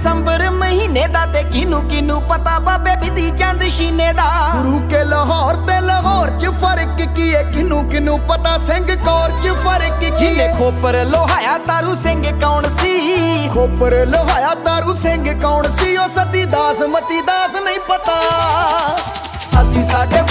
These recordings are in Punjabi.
ਦਸੰਬਰ ਮਹੀਨੇ ਦਾ ਤੇ ਕਿਨੂੰ ਕਿਨੂੰ ਪਤਾ ਬਾਬੇ ਬਿਧੀ ਚੰਦ ਸ਼ੀਨੇ ਦਾ। ਗੁਰੂ ਕੇ ਲਾਹੌਰ ਤੇ ਲਾਹੌਰ ਚ ਫ਼ਰਕ ਕੀ ਹੈ ਕਿਨੂੰ ਕਿਨੂੰ ਪਤਾ ਸਿੰਘ ਕੌਰ ਚ ਫ਼ਰਕ ਕੀ ਜਿਹਨੇ ਹੈ ਖੋਪਰ ਲੋਹਾਇਆ ਤਾਰੂ ਸਿੰਘ ਕੌਣ ਸੀ? ਖੋਪਰ ਲਹਾਇਆ ਦਾਰੂ ਸਿੰਘ ਕੌਣ ਸੀ? ਉਹ ਸਤੀ ਦਾਸ ਮਤੀ ਦਾਸ ਨਹੀਂ ਪਤਾ। ਅਸੀਂ ਸਾਡੇ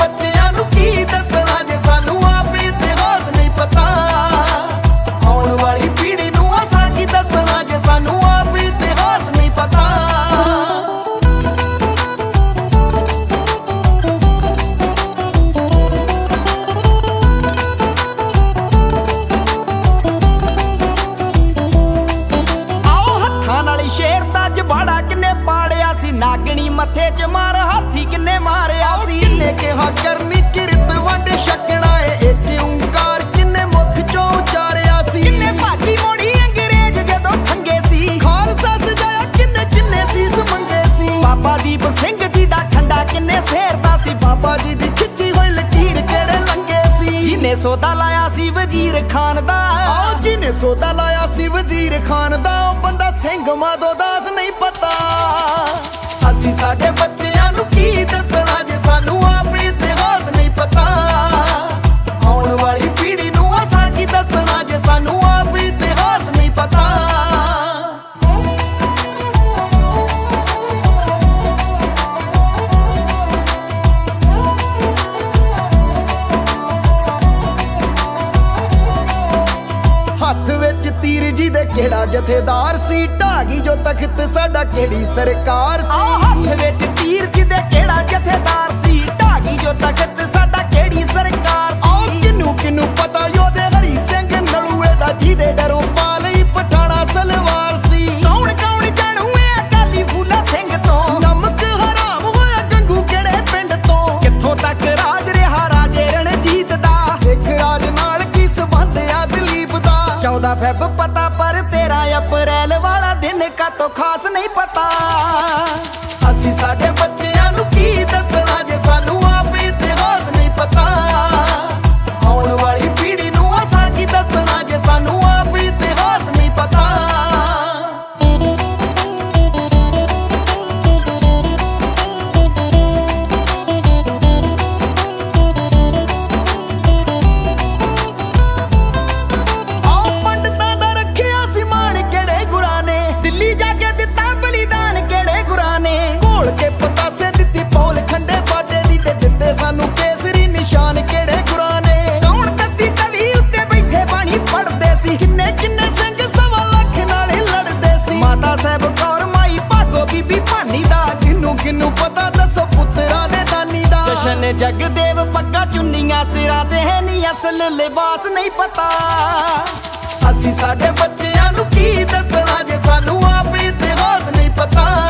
ਸੋਦਾ ਲਾਇਆ ਸੀ ਵਜ਼ੀਰ ਖਾਨ ਦਾ। ਆਓ ਜੀ ਸੋਦਾ ਲਾਇਆ ਸੀ ਵਜ਼ੀਰ ਖਾਨ ਦਾ, ਉਹ ਬੰਦਾ ਸਿੰਘ ਮਾਧੋ ਦਾਸ ਨਹੀਂ ਪਤਾ। ਅਸੀਂ ਸਾਡੇ ਬੱਚਿਆਂ ਨੂੰ ਕੀ ਦੱਸਣਾ? ਕਿਹੜਾ ਜਥੇਦਾਰ ਸੀ ਢਾਗੀ ਜੋ ਤਖਤ ਸਾਡਾ ਕਿਹੜੀ ਸਰਕਾਰ ਸੀ? ਹੱਥ ਵਿੱਚ ਤੀਰ ਜਿਹਦੇ ਕਿਹੜਾ ਜਥੇਦਾਰ ਸੀ? ਢਾਗੀ ਜੋ ਤਖਤ ਸਾਡਾ ਕਿਹੜੀ ਸਰਕਾਰ ਸੀ? ਕਿਨੂੰ ਕਿਨੂੰ ਪਤਾ ਯੋਧੇ ਹਰੀ ਸਿੰਘ ਨਲੂਏ ਦਾ ਜਿਹਦੇ ਡਰੋਂ ਪਾ ਲਈ ਪਠਾਣਾ ਸਲਵਾਰ ਸੀ। ਕੌਣ ਕੌਣ ਜਾਣੂ ਇਹ ਅਕਾਲੀ ਫੂਲਾ ਸਿੰਘ ਤੋਂ? ਨਮਕ ਹਰਾਮ ਹੋਇਆ ਗੰਗੂ ਕਿਹੜੇ ਪਿੰਡ ਤੋਂ? ਕਿੱਥੋਂ ਤੱਕ ਰਾਜ ਰਿਹਾ ਰਾਜੇ ਰਣਜੀਤ ਦਾ? ਸਿੱਖ ਰਾਜ ਨਾਲ ਕੀ ਸੰਬੰਧ ਆ ਦਲੀਪ ਦਾ? 14 ਫੈਬ ਵਾਲਾ ਦਿਨ ਖਾਸ ਨਹੀਂ ਪਤਾ। ਅਸੀਂ ਸਾਡੇ ਬੱਚੇ ਜਗਦੇਵ ਪੱਕਾ ਚੁੰਨੀਆਂ, ਸਿਰਾਂ ਤੇ ਹੈ ਨਹੀਂ ਅਸਲ ਲਿਬਾਸ, ਨਹੀਂ ਪਤਾ। ਅਸੀਂ ਸਾਡੇ ਬੱਚਿਆਂ ਨੂੰ ਕੀ ਦੱਸਣਾ ਜੇ ਸਾਨੂੰ ਆਪੇ ਇਤਿਹਾਸ ਨਹੀਂ ਪਤਾ?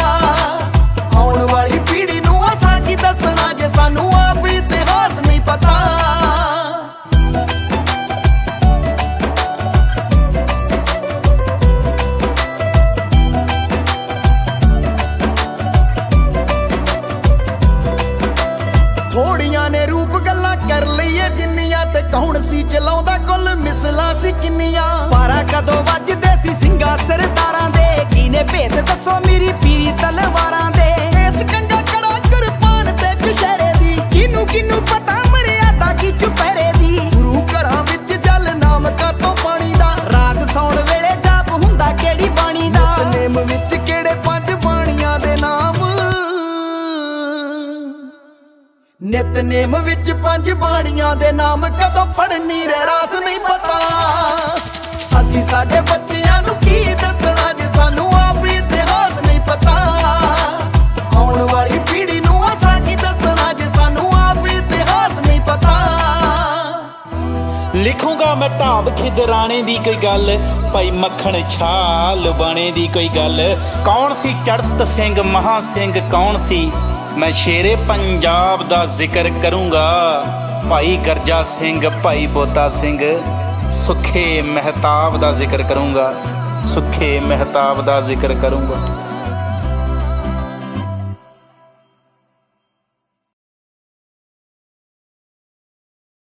ਕੌਣ ਸੀ ਚਲਾਉਂਦਾ ਕੁੱਲ ਮਿਸਲਾਂ ਸੀ ਕਿੰਨੀਆਂ? ਪਾਰਾ ਕਦੋਂ ਵੱਜਦੇ ਸੀ ਸਿੰਘਾਂ ਸਰਦਾਰਾਂ ਦੇ? ਕੀਨੇ ਭੇਤ ਦੱਸੋ ਮੇਰੀ ਪੀਰੀ ਤਲਵਾਰਾਂ ਨਿਤਨੇਮ ਵਿੱਚ ਪੰਜ ਬਾਣੀਆਂ ਦੇ ਨਾਮ ਕਦੋਂ ਪੜਨੀ ਰੇ, ਰਾਸ ਨਹੀਂ ਪਤਾ। ਅਸੀਂ ਸਾਡੇ ਬੱਚਿਆਂ ਨੂੰ ਕੀ ਦੱਸਣਾ ਜੇ ਸਾਨੂੰ ਆਪ ਇਤਿਹਾਸ ਨਹੀਂ ਪਤਾ। ਆਉਣ ਵਾਲੀ ਪੀੜ੍ਹੀ ਨੂੰ ਅਸਾਂ ਕੀ ਦੱਸਣਾ ਜੇ ਸਾਨੂੰ ਆਪ ਇਤਿਹਾਸ ਨਹੀਂ ਪਤਾ। ਲਿਖੂੰਗਾ ਮੈਂ ਢਾਬ ਖਿਦਰਾਣੇ ਦੀ ਕੋਈ ਗੱਲ, ਭਾਈ ਮੱਖਣ ਛਾ ਲੁਬਾਣੇ ਦੀ ਕੋਈ ਗੱਲ। ਕੌਣ ਸੀ ਚੜਤ ਸਿੰਘ, ਮਹਾ ਸਿੰਘ, ਕੌਣ ਸੀ ਮੈਂ ਸ਼ੇਰੇ ਪੰਜਾਬ ਦਾ ਜ਼ਿਕਰ ਕਰੂੰਗਾ। ਭਾਈ ਗਰਜਾ ਸਿੰਘ, ਭਾਈ ਬੋਤਾ ਸਿੰਘ, ਸੁਖੇ ਮਹਿਤਾਬ ਦਾ ਜ਼ਿਕਰ ਕਰੂੰਗਾ। ਸੁਖੇ ਮਹਿਤਾਬ ਦਾ ਜ਼ਿਕਰ ਕਰੂੰਗਾ।